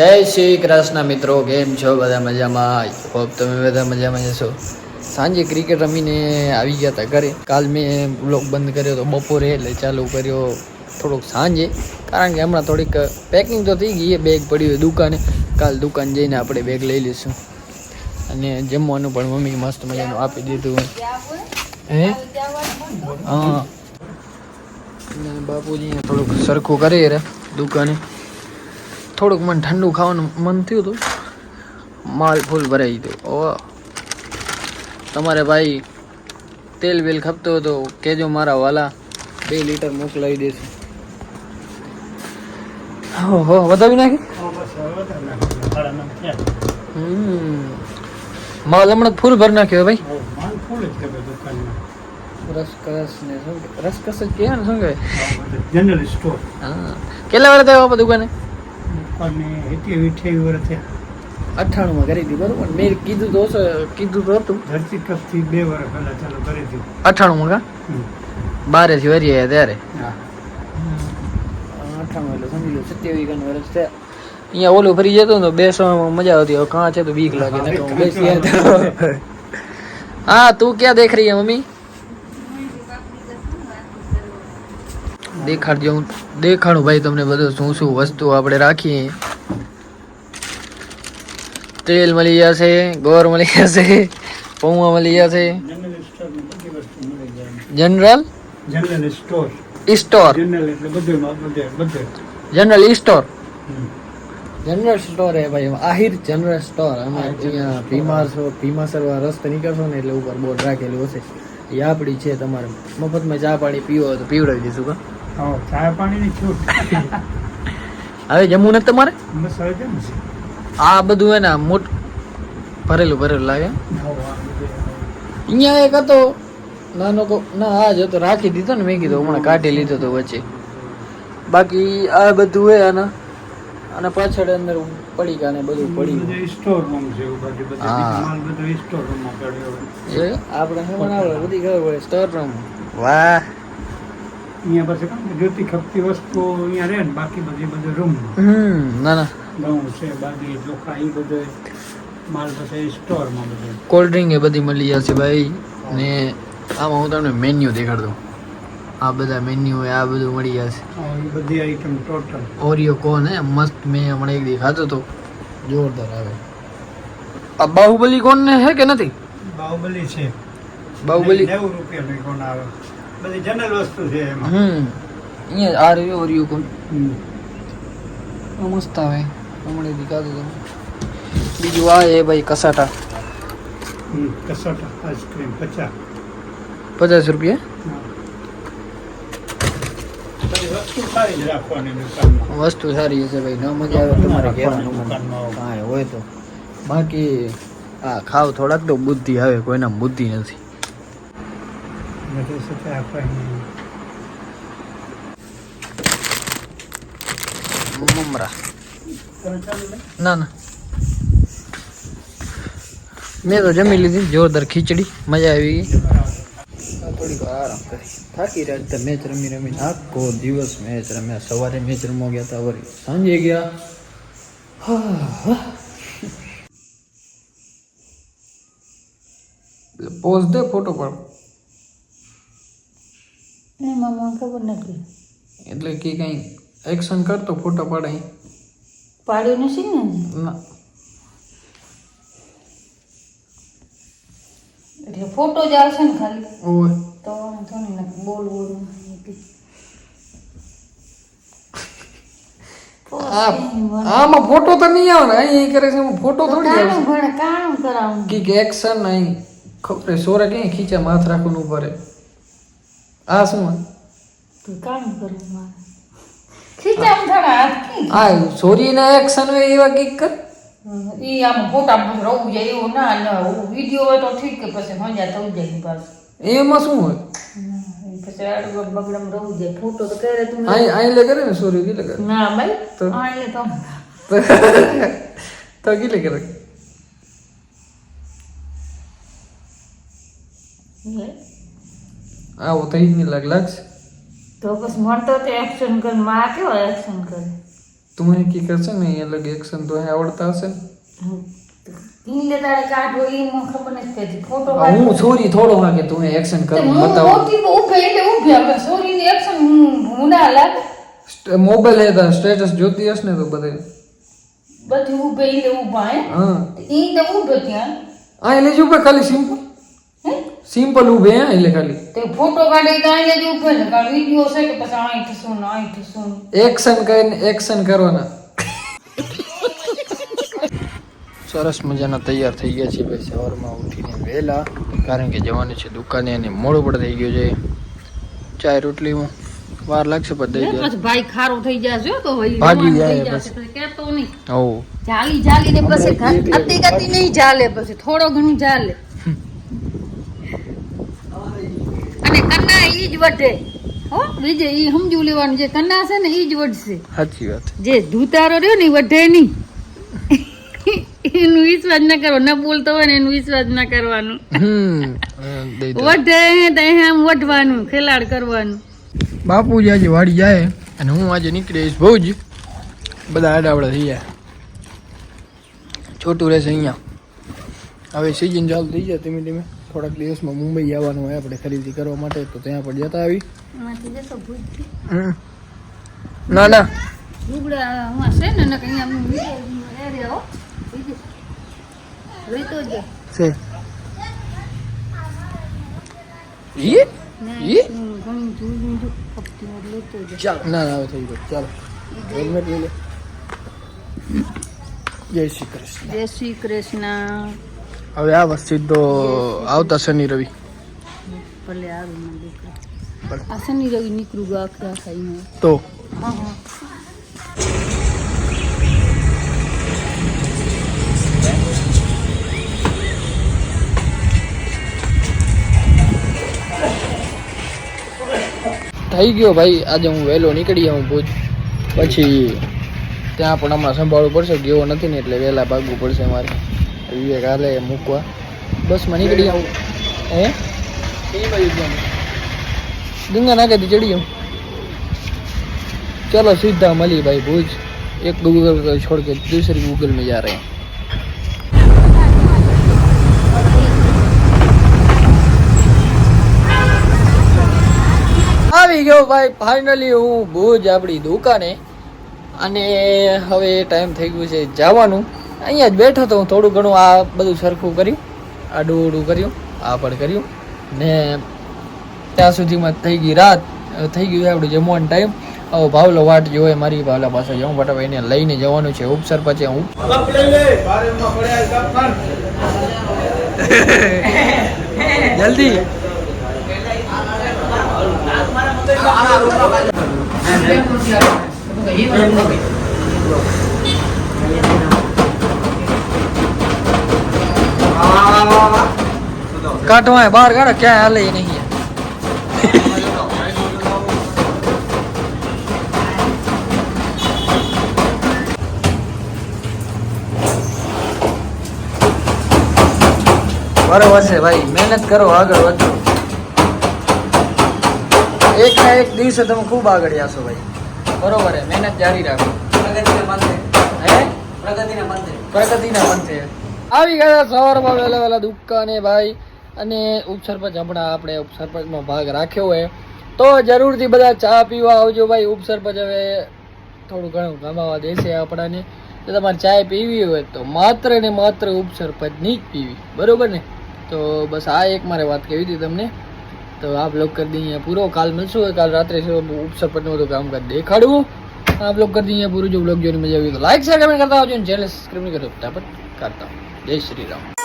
જય શ્રી કૃષ્ણ મિત્રો, કેમ છો? બધા મજામાં? હોપ તમે બધા મજામાં જશો સાંજે ક્રિકેટ રમીને આવી ગયા હતા ઘરે. કાલ મેં બ્લોગ બંધ કર્યો તો બપોરે, એટલે ચાલુ કર્યો થોડુંક સાંજે. કારણ કે હમણાં થોડીક પેકિંગ તો થઈ ગઈ બેગ પડ્યું હોય દુકાને. કાલ દુકાન જઈને આપણે બેગ લઈ લઈશું. અને જમવાનું પણ મમ્મી મસ્ત મજાનું આપી દીધું. હે? હા. બાપુજીને બાપુજી થોડુંક સરખું કરી દુકાને. થોડુંક મને ઠંડુ ખાવાનું મન થયું હતું માલ ફૂલ ભરાઈ ગયું. ઓ તમારે ભાઈ તેલ બેલ ખપતો હતો કેજો મારા વાલા. બે લીટર મોકલાવી દેશે. હો વધાવી નાખી? માલ હમણાં ફૂલ ભરી નાખ્યો ભાઈ. રસકસ ને શું રસકસ જ કહે ને શું કહે જનરલ સ્ટોર હા. કેટલા વાર થયો આપણે દુકાને? અને એટી અઠ્યાવીસ વર્ષ અઠ્ઠાણુંમાં કરી હતી બરોબર. મેં કીધું તો કીધું તો હતું. ધરતી કપથી બે વર્ષ પહેલા ચાલુ કરી હતી અઠ્ઠાણુંમાં કા. બારેથી વરી આવ્યા ત્યારે? હા. અઠ્ઠાણું એટલે સમજી લો સત્યાવી ખાન વર્ષ થયા. અહીંયા ઓલું ફરી જતો ને બેસવામાં મજા આવતી. હવે કાં છે તો બીક લાગે ને હા તું ક્યાં દેખ રહી હે મમ્મી? દેખાડજો હું દેખાડું ભાઈ તમને બધું શું શું વસ્તુ આપણે રાખીએ. તેલ મળી જશે ગોળ મળી જશે પૌવા મળી જશે. General general store store general store general store હે ભાઈ આહિર જનરલ સ્ટોર અમે અહીંયા ભીમાસર વાળા રસ્તે નીકળશો ને એટલે ઉપર બોર્ડ રાખેલું હશે. એ આપણી છે તમારે. મફતમાં ચા પાણી પીવો તો પીવડાવી દઈશું કા ચા પાણીની છૂટ. હવે જમવું નથી તમારે? આ બધું એના મોટ ભરેલું ભરેલું લાગે. અહીંયા એક હતો. નાનો કો ના આ જ હતો. રાખી દીધો ને મેં કીધું હમણાં કાઢી લીધો તો વચ્ચે. બાકી આ બધું હે આના. અને પાછળ અંદર પડીકા ને બધું પડી સ્ટોર રૂમ છે હોય. આપણે બધી ખબર પડે. સ્ટોર રૂમ વાહ. અહીંયા પાસે જોતી ખપતી વસ્તુ અહીંયા રહે ને બાકી બધી બધું રૂમ. હમ ના ના. ઘઉં છે બાકી ચોખા એ બધું માલ પાસે સ્ટોરમાં બધું. કોલ્ડ ડ્રિંક એ બધી મળી જશે ભાઈ. ને આમાં હું તમને મેન્યુ દેખાડ દઉં. આ બધા મેન્યુ આ બધું મળી જશે. બધી આઈટમ ટોટલ ઓરિયો કોન હે? મસ્ત મેં હમણાં એક દી ખાધો તો. જોરદાર આવે. આ બાહુબલી કોન ને હે કે નથી? બાહુબલી છે. બાહુબલી નેવું રૂપિયાની કોણ આવે? બધી જનરલ વસ્તુ છે એમાં. હમ. અહીંયા આ રહ્યો ઓરિયો કોન હમ. આ મસ્ત આવે. હમણાં દી ખાધો તો બીજું આ એ ભાઈ કસાટા. હમ, કસોટા આઈસ્ક્રીમ પચાસ. પચાસ રૂપિયા? બધી વસ્તુ સારી જ રાખવાની દુકાનમાં. વસ્તુ સારી હશે ભાઈ. ન મજા આવે તમારે કહેવાનું મને. દુકાનમાં આવો. કાંઈ હોય તો. બાકી આ ખાવ થોડાક તો બુદ્ધિ આવે કોઈના બુદ્ધિ નથી. બધી સાથે આપવાની. મમરા. ના ના. મેં તો જમી લીધી જોરદાર ખીચડી મજા આવી ગઈ. થોડીક આરામ કરી. થાકી રહ્યા હતા મેચ રમી રમી આખો દિવસ મેચ રમ્યા. સવારે મેચ રમવા ગયા હતા વળી સાંજે ગયા. પોઝ દે ફોટો પાડ એમાં મને ખબર નથી. એટલે કે કંઈ એક્શન કરતો ફોટો પાડે. પાડ્યો નથી ને? ના. એટલે ફોટો જ આવશે ને ખાલી? ઓય. તો વાંધો નહીં બોલ બોલ આ આમાં ફોટો તો નહીં આવે ને અહીં કરે છે હું ફોટો થોડી આવે ભણે કાણું કરાવું. કે કે એક્શન અહીં ખબર સોરે ક્યાં ખીચા માથ રાખવાનું ઉપર રે આ શું? કાણું કરવું મારે ખીચામ થોડા હાથ કી આ સોરીના એક્શન હોય એવા કંઈક કર ઈ આમ ફોટા બધું રહું જાય એવું ના ના વીડિયો હોય તો ઠીક કે પછી મજા થવું જાય એની પાસે એમાં શું હોય પછી આડું બગડમ રહું જાય ફોટો તો કરે તું અહીં અહીં લે કરે ને સોરી કેટલે કરે ના ભાઈ તો? હા એટલે તો તો કેટલે કરે લે. આવો થઈ જ નહીં લાગ લાગશે तो बस मोटो तो एक्शन कर मार के क्यों एक्शन करे? तुम्हें की कर से नहीं अलग एक्शन तो है आवड़ता से तीन ले तारे काट हो इन मुख पर नहीं थे फ़ोटो काट हूँ छोरी थोड़ो तो हा के तुम्हें एक्शन कर बताओ वो की वो भेट वो भेट छोरी ने एक्शन मुना अलग मोबाइल है ता स्टेटस ज्योति हस ने तो बदे बदी वो भेट वो भाई हाँ. ई तो वो भेट हाँ. आ ले जो पे खाली सिंपल સિમ્પલ ઉભે હે એટલે ખાલી. તે ફોટો કાઢે તો અહીંયા જ ઉભે ને કાલ વિડિયો છે કે પછી અહીં થશું ને અહીં થશું એક્શન કરીને એક્શન કરવાના. સરસ મજાના તૈયાર થઈ ગયા છે ભાઈ. સવારમાં ઉઠીને વહેલા કારણ કે જવાનું છે દુકાને અને મોડું પણ થઈ ગયું છે. ચાય રોટલીમાં વાર લાગશે પણ દઈ જાય ભાઈ ખારો થઈ જશે તો ભાગી જાય પછી કહેતો નહીં. હો જાલી જાલી ને પછી અતિ ગતિ નહીં ચાલે પછી થોડો ઘણું ચાલે ઈ જ વટે હો બીજે ઈ સમજવું લેવાનું જે કન્ના છે ને ઈ જ વટશે સાચી વાત. જે ધૂતારો રહ્યો ને ઈ વઢે નહીં. એનું વિશ્વાસ ના કરવો. ન બોલતો હોય ને એનું વિશ્વાસ ના કરવાનું. વઢે તો આમ વઢવાનું ખેલાડ કરવાનું. બાપુજી આજે વાડી જાય અને હું આજે નીકળીશ બહુ જ બધા આડાવડા થઈ જાય છોટું રહેશે અહીંયા. હવે સિઝન ચાલુ થઈ જાય ધીમે ધીમે. થોડાક દિવસમાં મુંબઈ જવાનું હોય આપણે ખરીદી કરવા માટે તો ત્યાં પણ જતા આવી. ના ના. જય શ્રી કૃષ્ણ. જય શ્રી કૃષ્ણ. હવે આ વસ્તુ તો આવતા શનિ રવિ. ભલે આ શનિ રવિ નીકળું ગયું આખરે આખા અહીંયા. તો? થઈ ગયો ભાઈ. આજે હું વહેલો નીકળી જાઉં ભુજ. પછી ત્યાં પણ હમણાં સંભાળવું પડશે ગયો નથી ને એટલે વહેલા ભાગવું પડશે મારે. વિવેક હાલે મૂકવા બસમાં નીકળી આવું હે કઈ બાજુ જવાનું? ગંગા નાકેથી ચડી જાઉં चलो सीधा मली भाई भूज एक गूगल को छोड़ के दूसरी गूगल में जा रहे हैं આવી ગયો ભાઈ ફાઇનલી હું ભુજ આપણી દુકાને અને હવે ટાઈમ થઈ ગયું છે જવાનું અહીંયા જ બેઠો તો હું થોડું ઘણું આ બધું સરખું કર્યું આડું ઉડું કર્યું, આ પણ કર્યું. ને ત્યાં સુધીમાં થઈ ગઈ રાત થઈ ગયું આપણું જમવાનો ટાઈમ હવે ભાવલો વાટ જોવે મારી ભાવલા પાસે જવું ફટાફટ એને લઈને જવાનું છે ઉપસર પછી હું. જલ્દી. કાઢવા હે, બહાર કાઢો ક્યાં હાલે એ નહીં બરોબર છે ભાઈ મહેનત કરો આગળ વધો એક ના એક દિવસે તમે ખૂબ આગળ જાશો ભાઈ બરોબર છે મહેનત જારી રાખો હે પ્રગતિના પંથે આવી ગયા સવારમાં વહેલા વહેલા દુકાને ભાઈ. અને ઉપસરપંચ હમણાં આપણે ઉપસરપંચનો ભાગ રાખ્યો હોય. તો જરૂરથી બધા ચા પીવા આવજો ભાઈ. ઉપસરપંચ હવે થોડું ઘણું ગમાવા દેશે આપણાને. તો તમારે ચાય પીવી હોય તો માત્ર ને માત્ર ઉપસરપંચની જ પીવી. બરોબર ને? તો બસ આ એક મારે વાત કહેવી હતી તમને. તો આ બ્લોગ કરી દઈએ પૂરો. કાલ મળશું કાલ રાત્રે ઉપસરપંચનું બધું કામકાજ દેખાડવું. આપ લોક કરી દઈએ અહીંયા પૂરું. જો બ્લોગ જોઈને મજા આવી તો લાઈક શેર કમેન્ટ કરતા આવજો ચેનલ સબસ્ક્રાઈબ નહીં કરો ફટાફટ કરતા આવો. જય શ્રી રામ.